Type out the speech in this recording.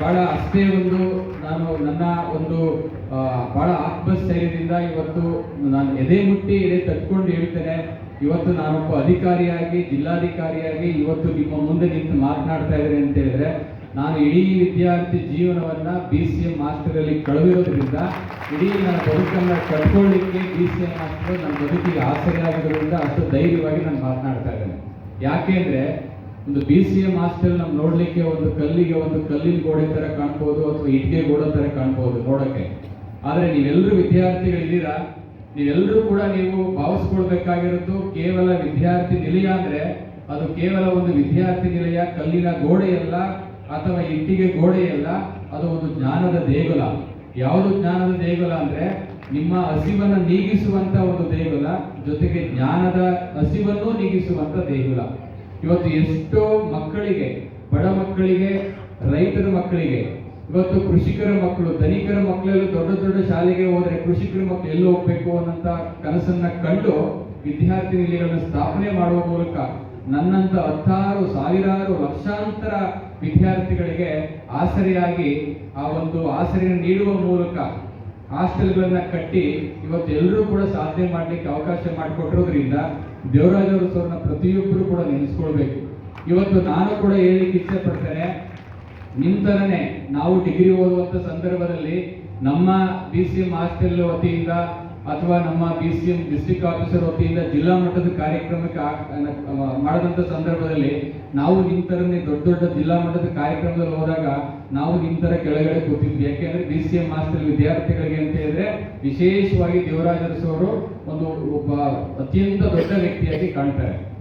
ಬಹಳ ಅಷ್ಟೇ ಒಂದು ನಾನು ನನ್ನ ಒಂದು ಭಾಳ ಆತ್ಮಸ್ಥೈರ್ಯದಿಂದ ಇವತ್ತು ನಾನು ಎದೆ ಮುಟ್ಟಿ ಎದೆ ತಟ್ಕೊಂಡು ಹೇಳ್ತೇನೆ. ಇವತ್ತು ನಾನೊಬ್ಬ ಅಧಿಕಾರಿಯಾಗಿ, ಜಿಲ್ಲಾಧಿಕಾರಿಯಾಗಿ ಇವತ್ತು ನಿಮ್ಮ ಮುಂದೆ ನಿಂತು ಮಾತನಾಡ್ತಾ ಇದ್ದೇನೆ ಅಂತ ಹೇಳಿದ್ರೆ, ನಾನು ಇಡೀ ವಿದ್ಯಾರ್ಥಿ ಜೀವನವನ್ನ ಬಿ ಸಿ ಎಂ ಮಾಸ್ಟರಲ್ಲಿ ಕಳೆದಿರೋದ್ರಿಂದ, ಇಡೀ ನನ್ನ ಬದುಕನ್ನ ಕಟ್ಕೊಳ್ಳಿಕ್ಕೆ ಬಿ ಸಿ ಎಂ ಮಾಸ್ಟರ್ ನನ್ನ ಬದುಕಿಗೆ ಆಸರೆ ಆಗಿರೋದ್ರಿಂದ ಅಷ್ಟು ಧೈರ್ಯವಾಗಿ ನಾನು ಮಾತನಾಡ್ತಾ ಇದ್ದೇನೆ. ಯಾಕೆ ಅಂದ್ರೆ ಒಂದು ಬಿ ಸಿ ಎಂ ಹಾಸ್ಟೆಲ್ ನಮ್ ನೋಡ್ಲಿಕ್ಕೆ ಒಂದು ಕಲ್ಲಿಗೆ ಒಂದು ಕಲ್ಲಿನ ಗೋಡೆ ತರ ಕಾಣ್ಬೋದು ಅಥವಾ ಇಟ್ಟಿಗೆ ಗೋಡೆ ತರ ಕಾಣ್ಬೋದು ನೋಡಕ್ಕೆ. ಆದ್ರೆ ನೀವೆಲ್ಲರೂ ವಿದ್ಯಾರ್ಥಿಗಳಿದ್ದೀರಾ? ನೀವೆಲ್ಲರೂ ಕೂಡ ನೀವು ಭಾವಿಸ್ಕೊಳ್ಬೇಕಾಗಿರೋದು ಕೇವಲ ವಿದ್ಯಾರ್ಥಿ ನಿಲಯ ಅಂದ್ರೆ ಅದು ಕೇವಲ ಒಂದು ವಿದ್ಯಾರ್ಥಿ ನಿಲಯ, ಕಲ್ಲಿನ ಗೋಡೆಯಲ್ಲ ಅಥವಾ ಇಟ್ಟಿಗೆ ಗೋಡೆಯಲ್ಲ ಅದು ಒಂದು ಜ್ಞಾನದ ದೇಗುಲ. ಯಾವುದು ಜ್ಞಾನದ ದೇಗುಲ ಅಂದ್ರೆ ನಿಮ್ಮ ಹಸಿವನ್ನ ನೀಗಿಸುವಂತ ಒಂದು ದೇಗುಲ, ಜೊತೆಗೆ ಜ್ಞಾನದ ಹಸಿವನ್ನು ನೀಗಿಸುವಂತ ದೇಗುಲ. ಇವತ್ತು ಎಷ್ಟೋ ಮಕ್ಕಳಿಗೆ, ಬಡ ಮಕ್ಕಳಿಗೆ, ರೈತರ ಮಕ್ಕಳಿಗೆ, ಇವತ್ತು ಕೃಷಿಕರ ಮಕ್ಕಳು ಧನಿಕರ ಮಕ್ಕಳೆಲ್ಲ ದೊಡ್ಡ ದೊಡ್ಡ ಶಾಲೆಗೆ ಹೋದ್ರೆ ಕೃಷಿಕರ ಮಕ್ಕಳು ಎಲ್ಲಿ ಹೋಗ್ಬೇಕು ಅನ್ನೋಂಥ ಕನಸನ್ನ ಕಂಡು ವಿದ್ಯಾರ್ಥಿ ನಿಲಯಗಳನ್ನ ಸ್ಥಾಪನೆ ಮಾಡುವ ಮೂಲಕ ನನ್ನಂತ ಹತ್ತಾರು, ಸಾವಿರಾರು ಲಕ್ಷಾಂತರ ವಿದ್ಯಾರ್ಥಿಗಳಿಗೆ ಆಸರೆಯಾಗಿ ಆ ಒಂದು ಆಸರೆಯನ್ನು ನೀಡುವ ಮೂಲಕ ಹಾಸ್ಟೆಲ್ಗಳನ್ನ ಕಟ್ಟಿ ಇವತ್ತು ಎಲ್ಲರೂ ಕೂಡ ಸಾಧನೆ ಮಾಡ್ಲಿಕ್ಕೆ ಅವಕಾಶ ಮಾಡಿಕೊಟ್ಟಿರೋದ್ರಿಂದ ದೇವರಾಜ್ ಅವರು ಸರ್ನ ಪ್ರತಿಯೊಬ್ಬರು ಕೂಡ ನೆನೆಸ್ಕೊಳ್ಬೇಕು. ಇವತ್ತು ನಾನು ಕೂಡ ಹೇಳಿಕ್ಕೆ ಇಚ್ಛೆ ಪಡ್ತೇನೆ ನಿಮ್ ತರನೇ ನಾವು ಡಿಗ್ರಿ ಓದುವಂತ ಸಂದರ್ಭದಲ್ಲಿ ನಮ್ಮ ಬಿ ಸಿ ಎಂ ಹಾಸ್ಟೆಲ್ ವತಿಯಿಂದ ಅಥವಾ ನಮ್ಮ B C M district officer ವತಿಯಿಂದ ಜಿಲ್ಲಾ ಮಟ್ಟದ ಕಾರ್ಯಕ್ರಮಕ್ಕೆ ಮಾಡಿದಂಥ ಸಂದರ್ಭದಲ್ಲಿ ನಾವು ನಿಮ್ ತರನೇ ದೊಡ್ಡ ದೊಡ್ಡ ಜಿಲ್ಲಾ ಮಟ್ಟದ ಕಾರ್ಯಕ್ರಮದಲ್ಲಿ ಹೋದಾಗ ನಾವು ನಿಮ್ ತರ ಕೆಳಗಡೆ ಕೂತಿದ್ವಿ. ಯಾಕೆಂದ್ರೆ ಬಿ ಸಿ ಎಂ ಮಾಸ್ಟರ್ ವಿದ್ಯಾರ್ಥಿಗಳಿಗೆ ಅಂತ ಹೇಳಿದ್ರೆ ವಿಶೇಷವಾಗಿ ದೇವರಾಜ್ ಅರಸು ಅವರು ಒಂದು ಒಬ್ಬ ಅತ್ಯಂತ ದೊಡ್ಡ ವ್ಯಕ್ತಿಯಾಗಿ ಕಾಣ್ತಾರೆ.